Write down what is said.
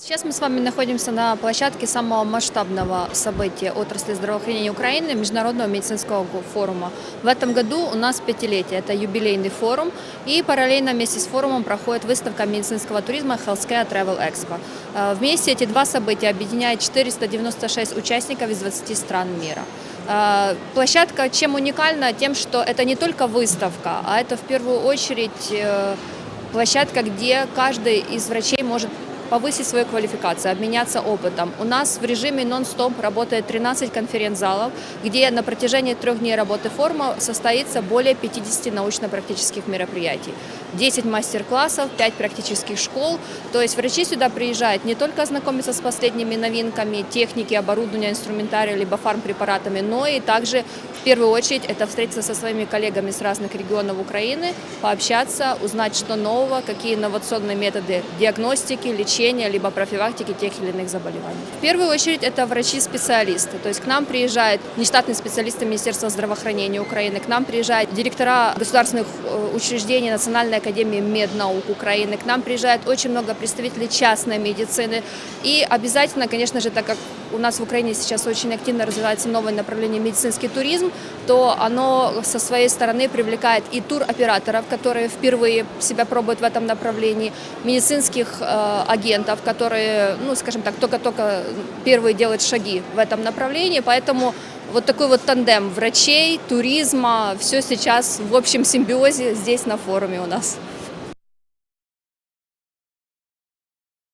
Сейчас мы с вами находимся на площадке самого масштабного события отрасли здравоохранения Украины, Международного медицинского форума. В этом году у нас пятилетие, это юбилейный форум, и параллельно вместе с форумом проходит выставка медицинского туризма Healthcare Travel Expo. Э, Вместе эти два события объединяют 496 участников из 20 стран мира. Э, Площадка чем уникальна? Тем, что это не только выставка, а это в первую очередь э, площадка, где каждый из врачей может повысить свою квалификацию, обменяться опытом. У нас в режиме нон-стоп работает 13 конференц-залов, где на протяжении трех дней работы форума состоится более 50 научно-практических мероприятий. 10 мастер-классов, 5 практических школ. То есть врачи сюда приезжают не только ознакомиться с последними новинками техники, оборудования, инструментария, либо фармпрепаратами, но и также в первую очередь это встретиться со своими коллегами с разных регионов Украины, пообщаться, узнать, что нового, какие инновационные методы диагностики, лечения, либо профилактики тех или иных заболеваний. В первую очередь это врачи-специалисты, то есть к нам приезжают нештатные специалисты Министерства здравоохранения Украины, к нам приезжают директора государственных э, учреждений Национальной академии меднаук Украины, к нам приезжает очень много представителей частной медицины и обязательно, конечно же, так как у нас в Украине сейчас очень активно развивается новое направление медицинский туризм, то оно со своей стороны привлекает и туроператоров, которые впервые себя пробуют в этом направлении, медицинских э, агентов, которые, ну, скажем так, только-только первые делают шаги в этом направлении, поэтому вот такой вот тандем врачей, туризма, все сейчас в общем симбиозе здесь на форуме у нас.